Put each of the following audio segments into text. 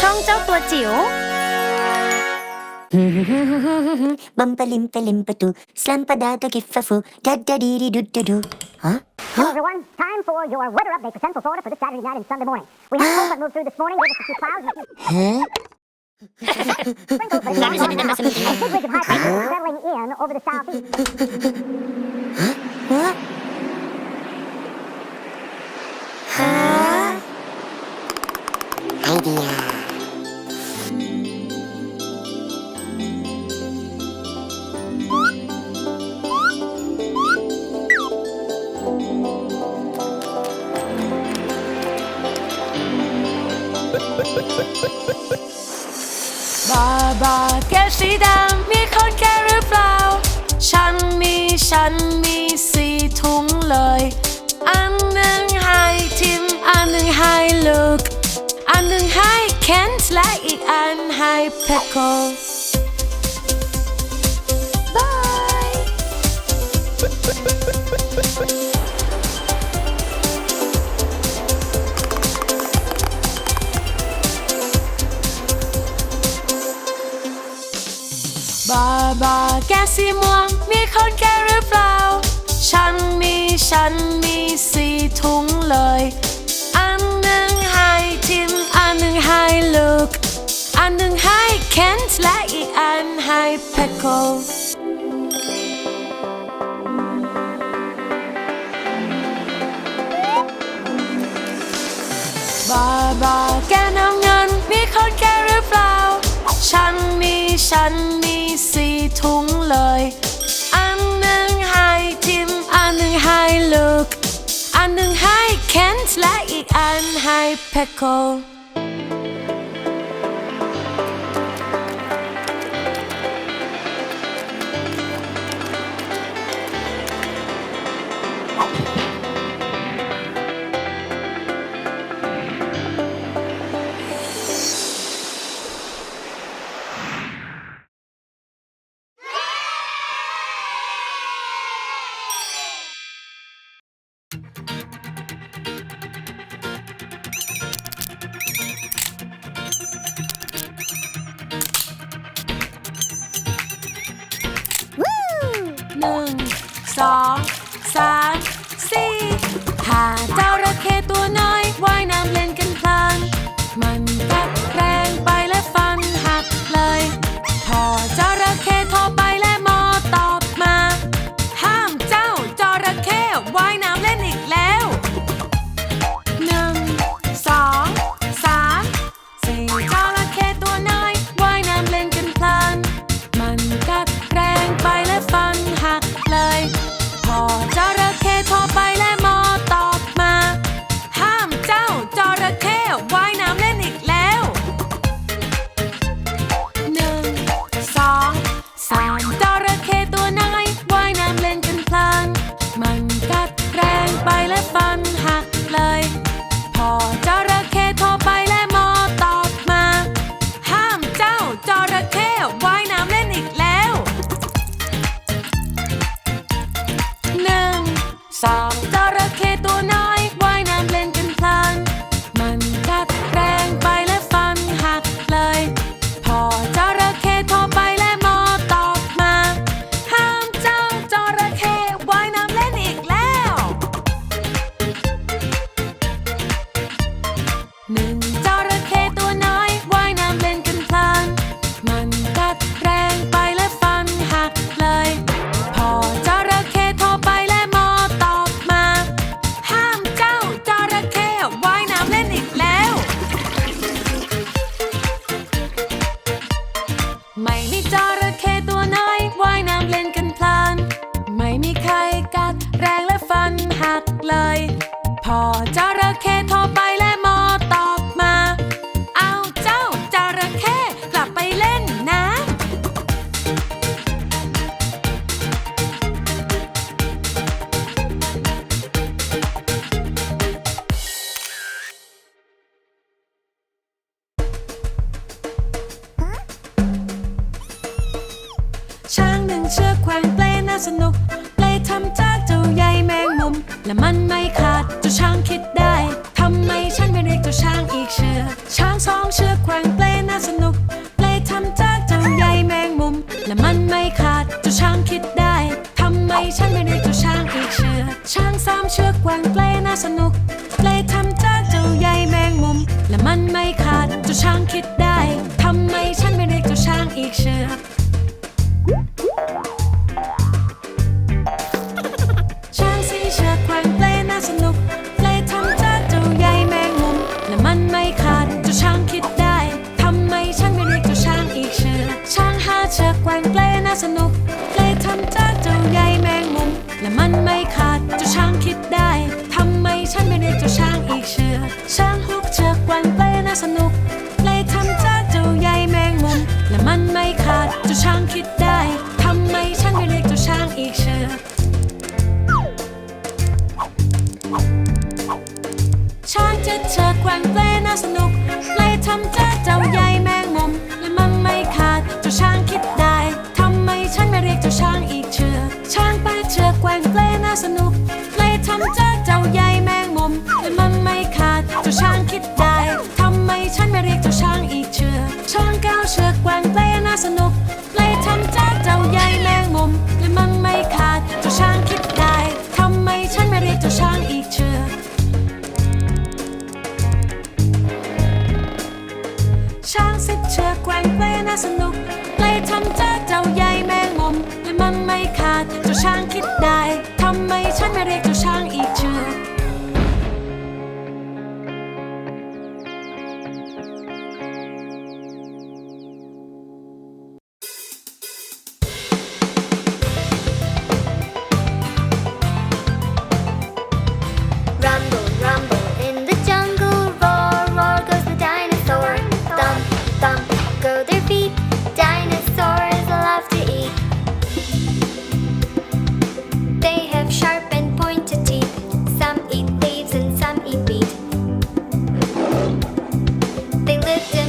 ช่องเจ้าตัวจิ๋วบัมปะลิมปะลิมปะตูสลัมปะดาตะกิฟฟะฟูดัดดาดีดีดุดดูดูฮะ Hello everyone, time for your weather update for Central Florida for this Saturday night and Sunday morning. We had ah! cold that moved through this morning with a few clouds and a few... Huh? Sprinkles of rain a big ridge of high pressure settling in over the southeast. Huh? anh mi si thuận lợi anh nâng hai tim anh nâng hai lực. Anh nâng hai cans lại anh hai pickle Bye. Bà bà ca si moang ฉันมีสี่ถุงเลย อันหนึ่งให้ทิม อันหนึ่งให้ลูก อันหนึ่งให้เคนและอีกอันให้เพคโคบาบาแกนำเงินมีคนแกหรือเปล่า ฉันมีฉันมีสี่ถุงเลย Can't like I'm high pickle. อง สามจระเข้ตัวน้อย สนุก that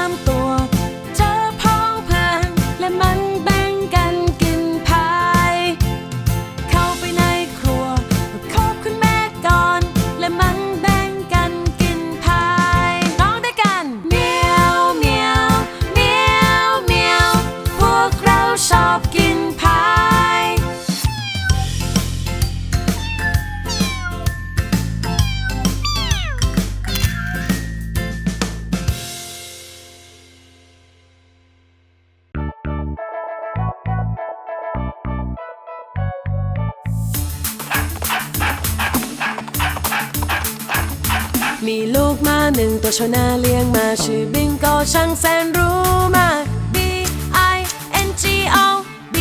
tanto มีลูกมาหนึ่งตัวชนะเลี้ยงมาชื่อบิงโกช่างแสนรู้มาก B I N G O B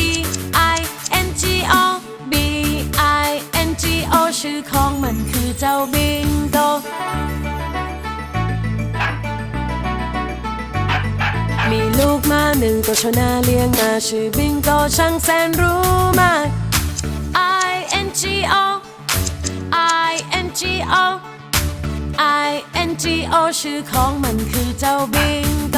I N G O B I N G O ชื่อของมันคือเจ้าบิงโกมีลูกมาหนึ่งตัวชนะเลี้ยงมาชื่อบิงโกช่างแสนรู้มาก I N G O I N G O I N G O ชื่อของมันคือเจ้าบิงโก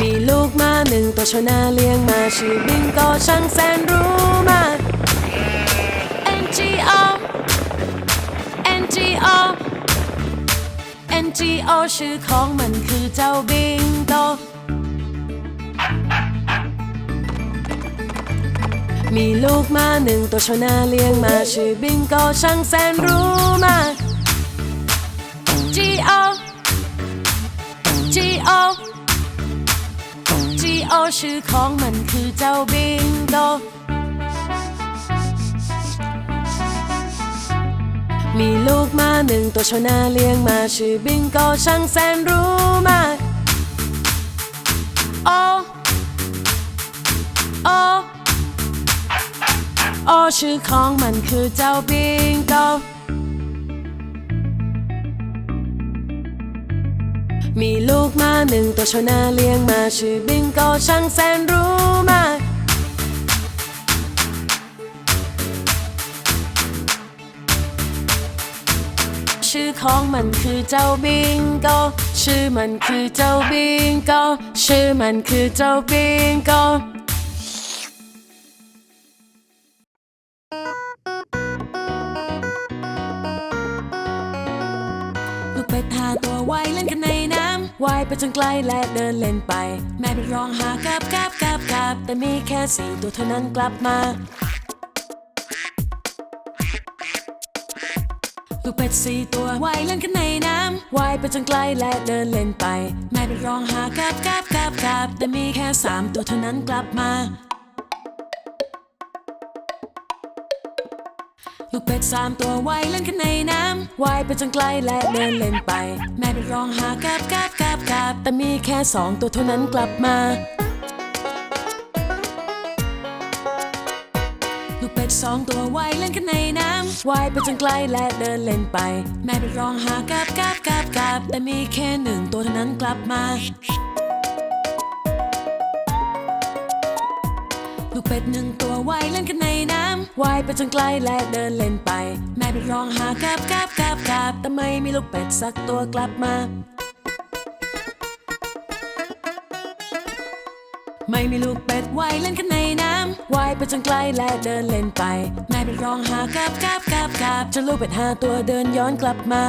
มีลูกมาหนึ่งตัวชนะเลี้ยงมาชื่อบิงโกช่างแสนรู้มาก N G O N G O N G O ชื่อของมันคือเจ้าบิงโก มีลูกมาหนึ่งตัวชนะเลี้ยงมาชื่อบิงโกช่างแสนรู้มาก G O G O G O ชื่อของมันคือเจ้าบิงโกมีลูกมาหนึ่งตัวชนะเลี้ยงมาชื่อบิงโกช่างแสนรู้มาก O O O ชื่อของมันคือเจ้าบิงโกมีลูกมาหนึ่งตัวชนะเลี้ยงมาชื่อบิงโกช่างแสนรู้มากชื่อของมันคือเจ้าบิงโก ชื่อมันคือเจ้าบิงโก ชื่อมันคือเจ้าบิงโก ลูกเป็ดหาตัวว่ายเล่นกันในน้ำว่ายไปจนไกลและเดินเล่นไป แม่ไปร้องหากับกับกับกับแต่มีแค่สี่ตัวเท่านั้นกลับมาลูกเป็ดสี่ตัวว่ายเล่นกันในน้ำว่ายไปจนไกลและเดินเล่นไป แม่ไปร้องหากับกับกับกับแต่มีแค่สามตัวเท่านั้นกลับมา ลูกเป็ดสามตัวว่ายเล่นกันในน้ำว่ายไปจนไกลและเดินเล่นไป แม่ไปร้องหากับกับกับกับแต่มีแค่สองตัวเท่านั้นกลับมา ลูกเป็ดสองตัวว่ายเล่นกันในน้ำว่ายไปจนไกลและเดินเล่นไป แม่ไปร้องหากับกับกับกับแต่มีแค่หนึ่งตัวเท่านั้นกลับมา ลูกเป็ดหนึ่งตัวว่ายเล่นกันในน้ำว่ายไปจนไกลและเดินเล่นไป แม่ไปร้องหากับกับกับกับแต่ไม่มีลูกเป็ดสักตัวกลับมา ไม่มีลูกเป็ดว่ายเล่นกันในน้ำว่ายไปจนไกลและเดินเล่นไป แม่ไปร้องหากับกับกับกับจนลูกเป็ดห้าตัวเดินย้อนกลับมา